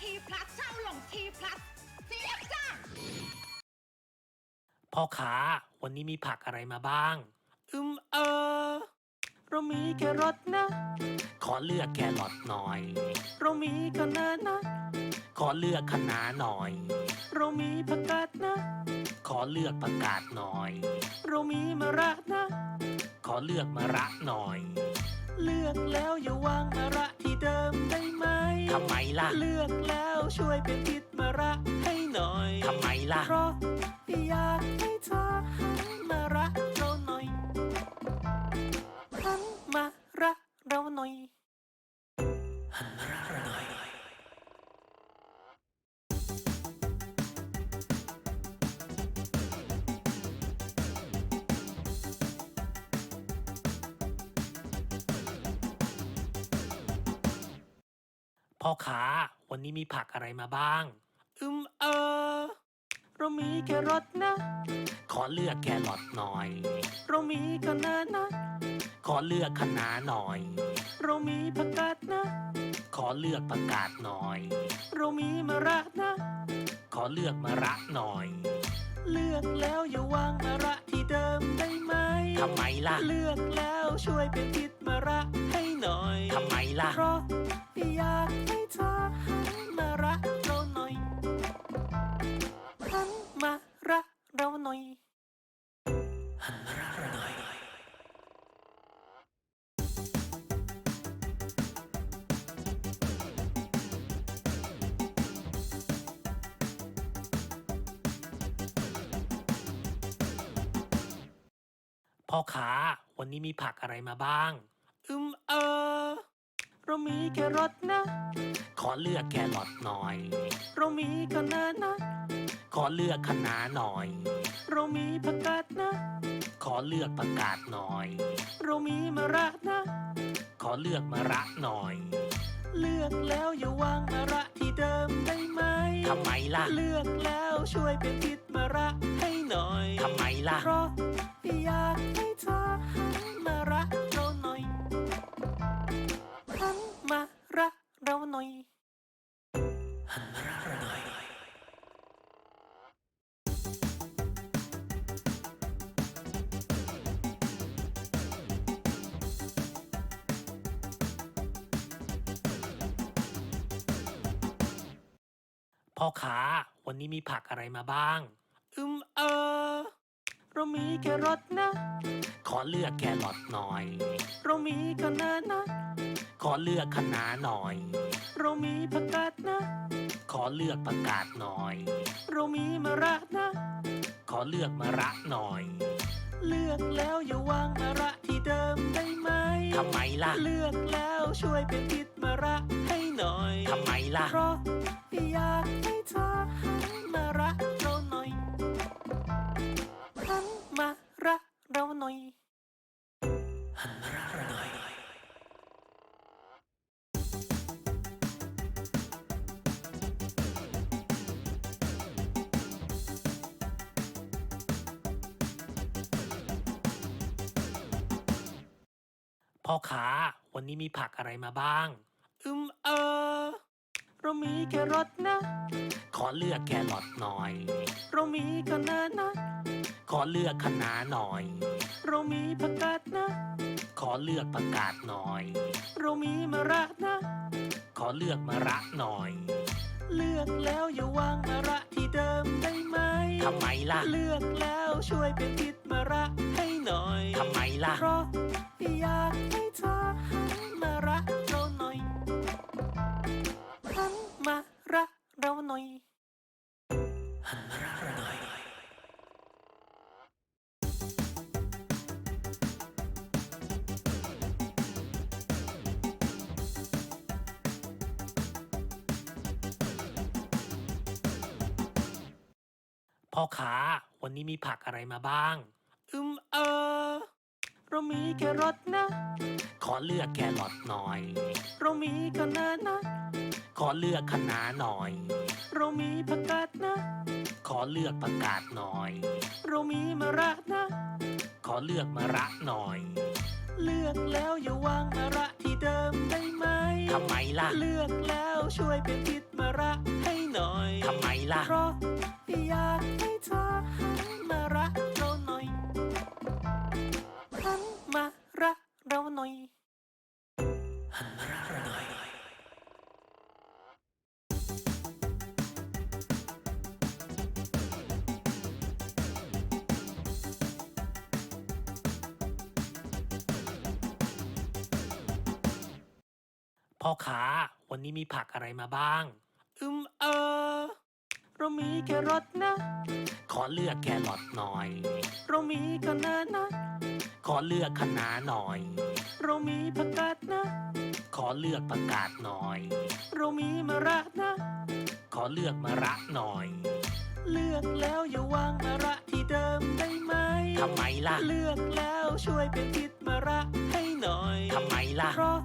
ทีพลัสเช่าหลงทีพลัสเสียบจ้าพ่อค้าวันนี้มีผักอะไรมาบ้าง อืมเออ เรามีแครอทนะ ขอเลือกแครอทหน่อย เรามีคะน้านะ ขอเลือกคะน้าหน่อย เรามีผักกาดนะ ขอเลือกผักกาดหน่อย เรามีมะระนะ ขอเลือกมะระหน่อย เลือกแล้วอย่าวางมะระที่เดิมได้ไหมทำไมล่ะ เลือกแล้วช่วยเป็นทิศมะระให้หน่อยทำไมล่ะ เพราะอยากให้เธอหันมารักเราหน่อยหันมารักเราหน่อยหันมารัก พ่อค้าวันนี้มีผักอะไรมาบ้าง อืมเออ เรามีแครอทนะ ขอเลือกแครอทหน่อย เรามีคะน้านะ ขอเลือกคะน้าหน่อย เรามีผักกาดนะ ขอเลือกผักกาดหน่อย เรามีมะระนะ ขอเลือกมะระหน่อย เลือกแล้วอย่าวางมะ ทำไมล่ะ เลือกแล้วช่วยเป็นทิศมะระให้หน่อย ทำไมล่ะ เพราะอยากให้เธอ ผักอะไรมาบ้าง อืมเออ เรามีแครอทนะ ขอเลือกแครอทหน่อย เรามีคะน้านะ ขอเลือกคะน้าหน่อย เรามีผักกาดนะ ขอเลือกผักกาดหน่อย เรามีมะระนะ ขอเลือกมะระหน่อย เลือกแล้วอย่าวางมะระที่เดิมได้ไหมทำไมล่ะ เลือกแล้วช่วยเป็นทิศมะระให้หน่อย ทำไมล่ะ เพราะอยากให้เธอหัน มารักเราหน่อยหันมารักเราหน่อยหันมารักเราหน่อยพ่อค้าวันนี้มีผักอะไรมาบ้าง อืมเออ เรามีแครอทนะ ขอเลือกแครอทหน่อย เรามีคะน้านะ ขอเลือกคะน้าหน่อย เรามีผักกาดนะ ขอเลือกผักกาดหน่อย เรามีมะระนะ ขอเลือกมะระหน่อย เลือกแล้วอย่าวางมะระที่เดิมได้ไหมทำไมล่ะ เลือกแล้วช่วยเป็นทิศมะระให้หน่อยทำไมล่ะ เพราะอยากให้เธอ มีผักอะไรมาบ้าง อืมเออ เรามีแครอทนะ ขอเลือกแครอทหน่อย เรามีคะน้านะ ขอเลือกคะน้าหน่อย เรามีผักกาดนะ ขอเลือกผักกาดหน่อย เรามีมะระนะ ขอเลือกมะระหน่อย เลือกแล้วอย่าวางมะระที่เดิมได้ไหม ทำไมล่ะ เลือกแล้วช่วยเป็นทิศมะระให้หน่อย ทำไมล่ะ เพราะอยากให้เธอหันมา รักเราหน่อยหันมารักเราหน่อยหันมารักเราหน่อย พ่อค้าวันนี้มีผักอะไรมาบ้าง อืมเออ เรามีแครอทนะ อเลือกแครอทหน่อย เรามีคะน้านะ ขอเลือกคะน้าหน่อย เรามีผักกาดนะ ขอเลือกผักกาดหน่อย เรามีมะระนะ ขอเลือกมะระหน่อย เลือกแล้วอย่าวางมะระที่เดิมได้ไหมทำทำไมล่ะ เลือกแล้วช่วยเป็นทิศมาระให้หน่อยทำไมล่ะ เพราะอยากให้เธอหั พ่อค้าวันนี้มีผักอะไรมาบ้าง อืมเออ เรามีแครอทนะ ขอเลือกแครอทหน่อย เรามีคะน้านะ ขอเลือกคะน้าหน่อย เรามีผักกาดนะ ขอเลือกผักกาดหน่อย เรามีมะระนะ ขอเลือกมะระหน่อย เลือกแล้วอย่าวางมะระที่เดิมได้ไหมทำไมล่ะ เลือกแล้วช่วยเป็นทิศมะระให้หน่อย ทำไมล่ะ เพราะ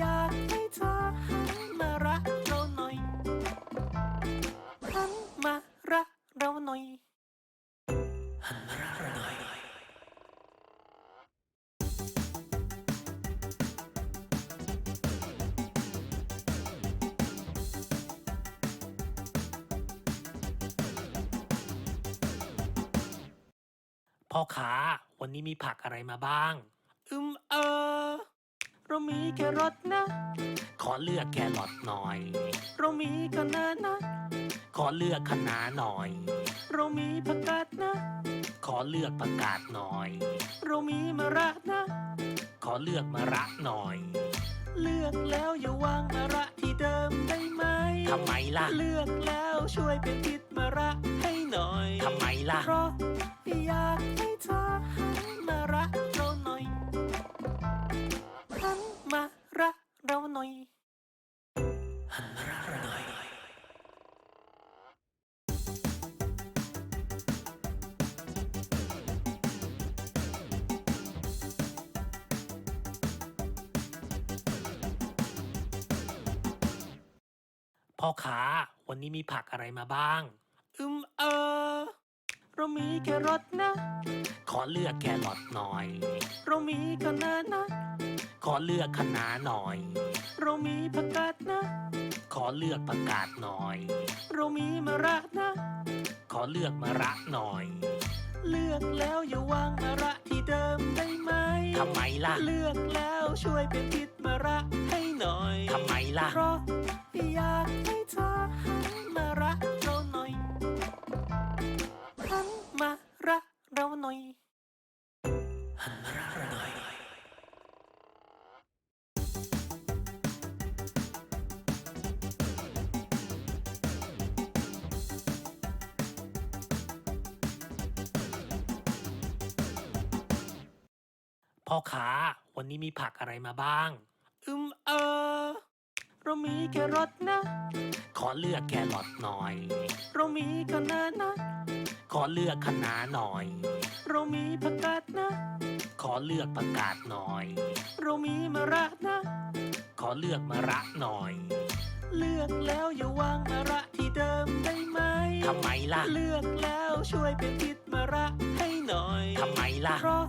อยากให้เธอหันมารักเราหน่อยหันมารักเราหน่อยหันมารักเราหน่อยพ่อค้าวันนี้มีผักอะไรมาบ้าง มีแครอทนะ ขอเลือกแครอทหน่อย เรามีคะน้านะ ขอเลือกคะน้าหน่อย เรามีผักกาดนะ ขอเลือกผักกาดหน่อย เรามีมะระนะ ขอเลือกมะระหน่อย เลือกแล้วอย่าวางมะระที่เดิมได้ไหมทำไมล่ะ เลือกแล้วช่วยเป็นทิศมะระให้หน่อยทำไมล่ะ เพราะอยากให้เธอหั พ่อค้าวันนี้มีผักอะไรมาบ้าง อืมเออ เรามีแครอทนะ ขอเลือกแครอทหน่อย เรามีคะน้านะ ขอเลือกคะน้าหน่อย เรามีผักกาดนะ ขอเลือกผักกาดหน่อย เรามีมะระนะ ขอเลือกมะระหน่อย เลือกแล้วอย่าวางมะระที่เดิมได้ไหมทำไมล่ะ เลือกแล้วช่วยเป็นทิศมะระให้หน่อยทำไมล่ะ เพราะ อยากให้เธอหันมารักเราหน่อยหันมารักเราหน่อยหันมารักเราหน่อยพ่อค้าวันนี้มีผักอะไรมาบ้าง อืมเออ เรามีแครอทนะ ขอเลือกแครอทหน่อย เรามีคะน้านะ ขอเลือกคะน้าหน่อย เรามีผักกาดนะ ขอเลือกผักกาดหน่อย เรามีมะระนะ ขอเลือกมะระหน่อย เลือกแล้วอย่าวางมะระที่เดิมได้ไหมทำไมล่ะ เลือกแล้วช่วยเป็นทิศมะระให้หน่อยทำไมล่ะ เพราะ